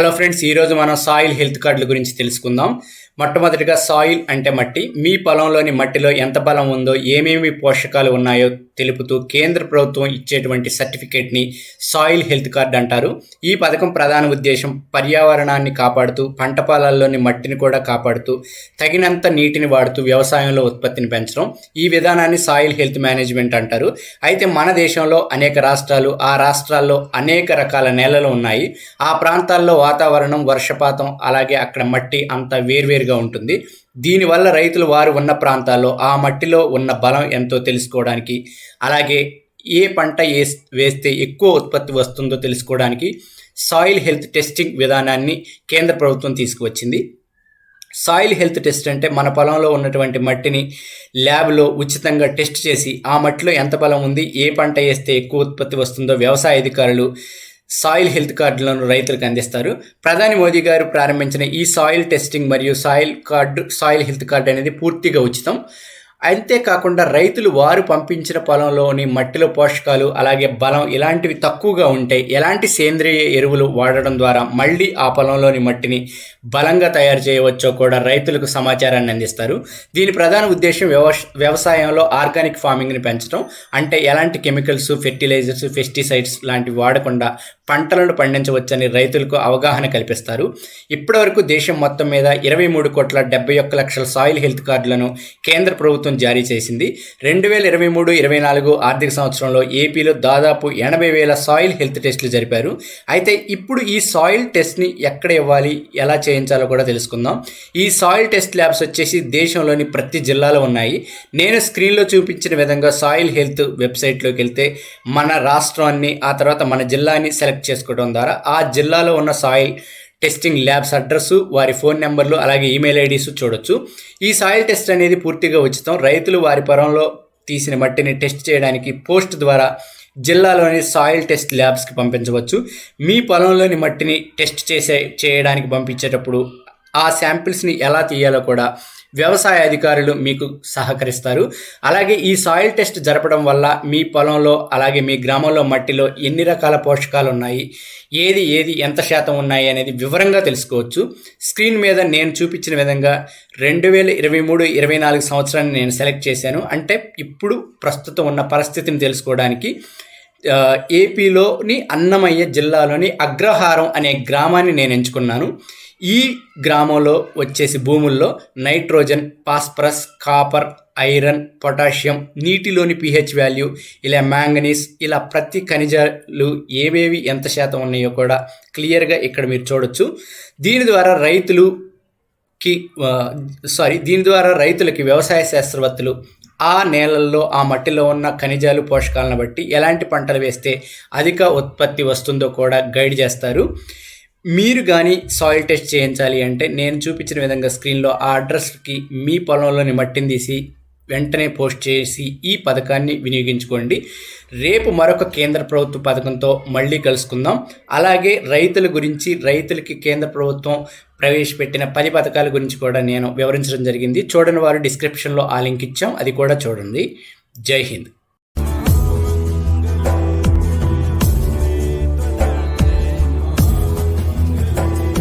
Hello friends ఈరోజు మనం soil health కార్డుల గురించి తెలుసుకుందాం. మొట్టమొదటిగా సాయిల్ అంటే మట్టి. మీ పొలంలోని మట్టిలో ఎంత బలం ఉందో ఏమేమి పోషకాలు ఉన్నాయో తెలుపుతూ కేంద్ర ప్రభుత్వం ఇచ్చేటువంటి సర్టిఫికేట్ని సాయిల్ హెల్త్ కార్డ్ అంటారు. ఈ పథకం ప్రధాన ఉద్దేశం పర్యావరణాన్ని కాపాడుతూ పంట పొలాల్లోని మట్టిని కూడా కాపాడుతూ తగినంత నీటిని వాడుతూ వ్యవసాయంలో ఉత్పత్తిని పెంచడం. ఈ విధానాన్ని సాయిల్ హెల్త్ మేనేజ్మెంట్ అంటారు. అయితే మన దేశంలో అనేక రాష్ట్రాలు ఆ రాష్ట్రాల్లో అనేక రకాల నేలలు ఉన్నాయి. ఆ ప్రాంతాల్లో వాతావరణం వర్షపాతం అలాగే అక్కడ మట్టి అంతా వేర్వేరుగా ఉంటుంది. దీనివల్ల రైతులు వారు ఉన్న ప్రాంతాల్లో ఆ మట్టిలో ఉన్న బలం ఎంతో తెలుసుకోవడానికి అలాగే ఏ పంట ఏ వేస్తే ఎక్కువ ఉత్పత్తి వస్తుందో తెలుసుకోవడానికి సాయిల్ హెల్త్ టెస్టింగ్ విధానాన్ని కేంద్ర ప్రభుత్వం తీసుకువచ్చింది. సాయిల్ హెల్త్ టెస్ట్ అంటే మన పొలంలో ఉన్నటువంటి మట్టిని ల్యాబ్లో ఉచితంగా టెస్ట్ చేసి ఆ మట్టిలో ఎంత బలం ఉంది ఏ పంట వేస్తే ఎక్కువ ఉత్పత్తి వస్తుందో వ్యవసాయ అధికారులు సాయిల్ హెల్త్ కార్డులను రైతులకు అందిస్తారు. ప్రధాని మోదీ గారు ప్రారంభించిన ఈ సాయిల్ టెస్టింగ్ మరియు soil card soil health card అనేది పూర్తిగా ఉచితం. అంతేకాకుండా రైతులు వారు పంపించిన పొలంలోని మట్టిలో పోషకాలు అలాగే బలం ఇలాంటివి తక్కువగా ఉంటే ఎలాంటి సేంద్రియ ఎరువులు వాడడం ద్వారా మళ్ళీ ఆ పొలంలోని మట్టిని బలంగా తయారు చేయవచ్చో కూడా రైతులకు సమాచారాన్ని అందిస్తారు. దీని ప్రధాన ఉద్దేశం వ్యవ వ్యవసాయంలో ఆర్గానిక్ ఫార్మింగ్ని పెంచడం అంటే ఎలాంటి కెమికల్స్ ఫెర్టిలైజర్స్ పెస్టిసైడ్స్ లాంటివి వాడకుండా పంటలను పండించవచ్చని రైతులకు అవగాహన కల్పిస్తారు. ఇప్పటివరకు దేశం మొత్తం మీద ఇరవై మూడు కోట్ల డెబ్బై ఒక్క లక్షల సాయిల్ హెల్త్ కార్డులను కేంద్ర ప్రభుత్వం ప్రభుత్వం జారీ చేసింది. రెండు వేల ఇరవై మూడు ఇరవై నాలుగు ఆర్థిక సంవత్సరంలో ఏపీలో దాదాపు ఎనభై వేల సాయిల్ హెల్త్ టెస్టులు జరిపారు. అయితే ఇప్పుడు ఈ సాయిల్ టెస్ట్ని ఎక్కడ ఇవ్వాలి ఎలా చేయించాలో కూడా తెలుసుకుందాం. ఈ సాయిల్ టెస్ట్ ల్యాబ్స్ వచ్చేసి దేశంలోని ప్రతి జిల్లాలో ఉన్నాయి. నేను స్క్రీన్లో చూపించిన విధంగా సాయిల్ హెల్త్ వెబ్సైట్లోకి వెళ్తే మన రాష్ట్రాన్ని ఆ తర్వాత మన జిల్లాని సెలెక్ట్ చేసుకోవడం ద్వారా ఆ జిల్లాలో ఉన్న సాయిల్ టెస్టింగ్ ల్యాబ్స్ అడ్రస్ వారి ఫోన్ నెంబర్లు అలాగే ఈమెయిల్ ఐడీస్ చూడొచ్చు. ఈ సాయిల్ టెస్ట్ అనేది పూర్తిగా ఉచితం. రైతులు వారి పొలంలో తీసిన మట్టిని టెస్ట్ చేయడానికి పోస్ట్ ద్వారా జిల్లాలోని సాయిల్ టెస్ట్ ల్యాబ్స్కి పంపించవచ్చు. మీ పొలంలోని మట్టిని టెస్ట్ చేసే చేయడానికి పంపించేటప్పుడు ఆ శాంపిల్స్ని ఎలా తీయాలో కూడా వ్యవసాయ అధికారులు మీకు సహకరిస్తారు. అలాగే ఈ సాయిల్ టెస్ట్ జరపడం వల్ల మీ పొలంలో అలాగే మీ గ్రామంలో మట్టిలో ఎన్ని రకాల పోషకాలు ఉన్నాయి ఏది ఏది ఎంత శాతం ఉన్నాయి అనేది వివరంగా తెలుసుకోవచ్చు. స్క్రీన్ మీద నేను చూపించిన విధంగా రెండు వేల ఇరవై మూడు ఇరవై నాలుగు సంవత్సరాన్ని నేను సెలెక్ట్ చేశాను. అంటే ఇప్పుడు ప్రస్తుతం ఉన్న పరిస్థితిని తెలుసుకోవడానికి ఏపీలోని అన్నమయ్య జిల్లాలోని అగ్రహారం అనే గ్రామాన్ని నేను ఎంచుకున్నాను. ఈ గ్రామంలో వచ్చేసి భూముల్లో nitrogen phosphorus copper iron potassium నీటిలోని పిహెచ్ వాల్యూ ఇలా మ్యాంగనీస్ ఇలా ప్రతి ఖనిజాలు ఏవేవి ఎంత శాతం ఉన్నాయో కూడా క్లియర్గా ఇక్కడ మీరు చూడొచ్చు. దీని ద్వారా రైతులుకి సారీ దీని ద్వారా రైతులకి వ్యవసాయ శాస్త్రవేత్తలు ఆ నేలల్లో ఆ మట్టిలో ఉన్న ఖనిజాలు పోషకాలను బట్టి ఎలాంటి పంటలు వేస్తే అధిక ఉత్పత్తి వస్తుందో కూడా గైడ్ చేస్తారు. మీరు కానీ సాయిల్ టెస్ట్ చేయించాలి అంటే నేను చూపించిన విధంగా స్క్రీన్లో ఆ అడ్రస్కి మీ పొలంలోని మట్టిని తీసి వెంటనే పోస్ట్ చేసి ఈ పథకాన్ని వినియోగించుకోండి. రేపు మరొక కేంద్ర ప్రభుత్వ పథకంతో మళ్ళీ కలుసుకుందాం. అలాగే రైతుల గురించి రైతులకి కేంద్ర ప్రభుత్వం ప్రవేశపెట్టిన పది పథకాల గురించి కూడా నేను వివరించడం జరిగింది. చూడని వారు డిస్క్రిప్షన్లో ఆ లింక్ ఇచ్చాం. అది కూడా చూడండి. జై హింద్.